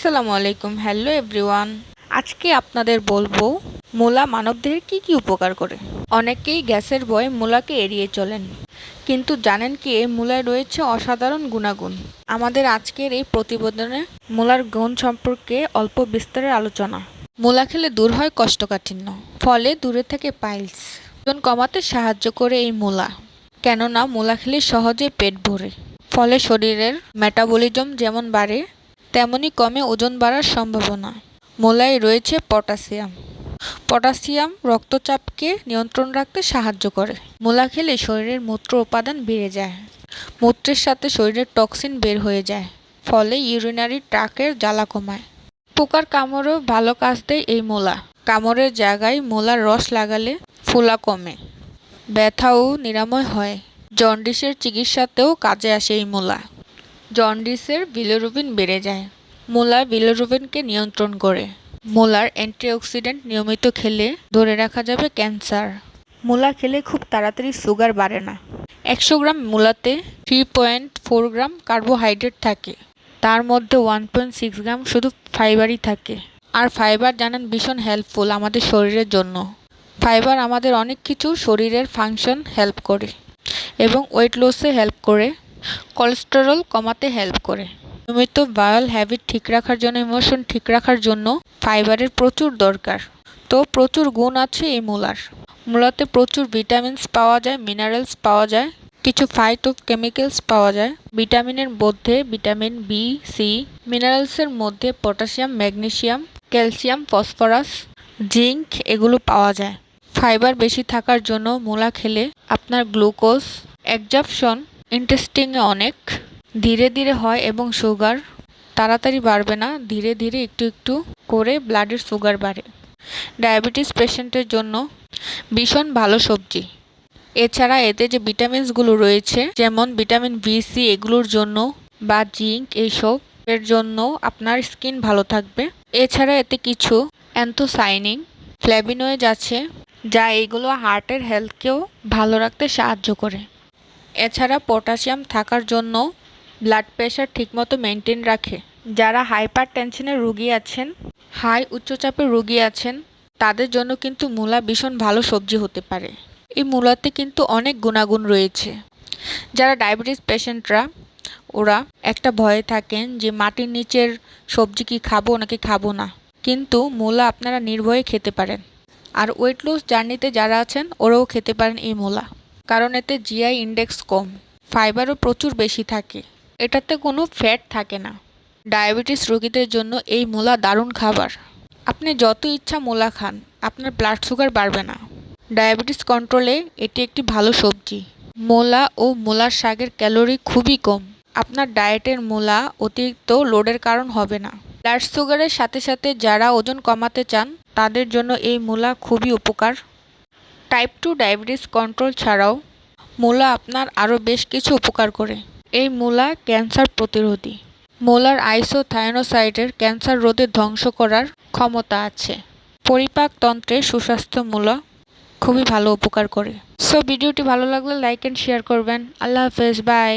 আসসালামু আলাইকুম hello everyone আজকে আপনাদের বলব, মূলা মানবদেহের কি কি উপকার করে? অনেকেই গ্যাসের ভয়ে মূলাকে এড়িয়ে চলেন, কিন্তু জানেন কি এই মূলায় রয়েছে অসাধারণ গুণাগুণ। আমাদের আজকের এই প্রতিবেদনে মূলার গুণ সম্পর্কে অল্প বিস্তারের আলোচনা। মূলা খেলে দূর হয় কষ্টকাঠিন্য, ফলে দূরে থেকে পাইলস ওজন কমাতে সাহায্য করে এই মূলা, কেননা মূলা খেলে সহজে পেট ভরে, ফলে শরীরের মেটাবলিজম যেমন বাড়ে তেমনি কমে ওজন বাড়ার সম্ভাবনা। মূলায় রয়েছে পটাশিয়াম। পটাশিয়াম রক্তচাপকে নিয়ন্ত্রণ রাখতে সাহায্য করে। মূলা খেলে শরীরের মূত্র উপাদান বেড়ে যায়। মূত্রের সাথে শরীরের টক্সিন বের হয়ে যায়, ফলে ইউরিনারি ট্রাকের জ্বালা কমায়। পোকার কামড়েও ভালো কাজ দেয় এই মূলা। কামড়ের জায়গায় মূলার রস লাগালে ফোলা কমে, ব্যথাও নিরাময় হয়। জন্ডিসের চিকিৎসাতেও কাজে আসে এই মূলা। জন্ডিসের বিলিরুবিন বেড়ে যায়। মূলা বিলিরুবিনকে নিয়ন্ত্রণ করে। মূলার অ্যান্টিঅক্সিডেন্ট নিয়মিত খেলে ধরে রাখা যাবে ক্যান্সার। মূলা খেলে খুব তাড়াতাড়ি সুগার বাড়ে না। একশো gram মূলাতে three point four gram carbohydrate থাকে। তার মধ্যে ওয়ান পয়েন্ট সিক্স গ্রাম শুধু ফাইবারই থাকে। আর ফাইবার জানেন ভীষণ হেল্পফুল আমাদের শরীরের জন্য। ফাইবার আমাদের অনেক কিছু শরীরের ফাংশন হেল্প করে এবং ওয়েট লসে হেল্প করে। কোলেস্টেরল কমাতে হেল্প করে। নিয়মিত বায়াল হ্যাবিট ঠিক রাখার জন্য ইমোশন ঠিক রাখার জন্য ফাইবারের প্রচুর দরকার। তো প্রচুর গুণ আছে এই মূলার। মূলাতে প্রচুর ভিটামিনস পাওয়া যায় মিনারেলস পাওয়া যায়, কিছু ফাইটো কেমিক্যালস পাওয়া যায়। ভিটামিনের মধ্যে ভিটামিন বি সি মিনারেলসের মধ্যে potassium magnesium calcium phosphorus zinc এগুলো পাওয়া যায়। ফাইবার বেশি থাকার জন্য মূলা খেলে আপনার গ্লুকোজ অ্যাবজর্পশন ইন্টেস্টিংয়ে অনেক ধীরে ধীরে হয় এবং সুগার তাড়াতাড়ি বাড়বে না, ধীরে ধীরে একটু একটু করে ব্লাডের সুগার বাড়ে। ডায়াবেটিস পেশেন্টের জন্য ভীষণ ভালো সবজি। এছাড়া এতে যে ভিটামিনসগুলো রয়েছে, যেমন ভিটামিন বি, সি, এগুলোর জন্য বা জিঙ্ক এইসব, এর জন্য আপনার স্কিন ভালো থাকবে। এছাড়া এতে কিছু অ্যান্থোসাইনিং ফ্ল্যাভিনয়েজ আছে, যা এগুলো হার্টের হেলথকেও ভালো রাখতে সাহায্য করে। এছাড়া পটাশিয়াম থাকার জন্য ব্লাড প্রেশার ঠিকমতো মেনটেন রাখে। যারা হাইপার টেনশনের রুগী আছেন হাই উচ্চচাপের রুগী আছেন, তাদের জন্য কিন্তু মূলা ভীষণ ভালো সবজি হতে পারে। এই মূলাতে কিন্তু অনেক গুণাগুণ রয়েছে। যারা ডায়াবেটিস পেশেন্টরা ওরা একটা ভয়ে থাকেন যে মাটির নিচের সবজি কি খাব নাকি খাব না। কিন্তু মূলা আপনারা নির্ভয়ে খেতে পারেন। আর ওয়েট লস জার্নিতে যারা আছেন, ওরাও খেতে পারেন এই মূলা। কারণ এতে জিআই ইন্ডেক্স কম ফাইবারও প্রচুর বেশি থাকে। এটাতে কোনো ফ্যাট থাকে না। ডায়াবেটিস রোগীদের জন্য এই মূলা দারুণ খাবার। আপনি যত ইচ্ছা মূলা খান, আপনার ব্লাড সুগার বাড়বে না। ডায়াবেটিস কন্ট্রোলে এটি একটি ভালো সবজি। মূলা ও মূলার শাকের ক্যালোরি খুবই কম। আপনার ডায়েটের মূলা অতিরিক্ত লোডের কারণ হবে না। ব্লাড সুগারের সাথে সাথে যারা ওজন কমাতে চান, তাদের জন্য এই মূলা খুবই উপকার। টাইপ টু ডায়াবেটিস কন্ট্রোল ছাড়াও মূলা আপনার আরও বেশ কিছু উপকার করে। এই মূলা ক্যান্সার প্রতিরোধী। মূলার আইসোথায়োনোসাইটের ক্যান্সার রোধে ধ্বংস করার ক্ষমতা আছে। পরিপাক তন্ত্রে সুস্বাস্থ্য মূলা খুবই ভালো উপকার করে। সো ভিডিওটি ভালো লাগলে লাইক অ্যান্ড শেয়ার করবেন। আল্লাহ হাফেজ বাই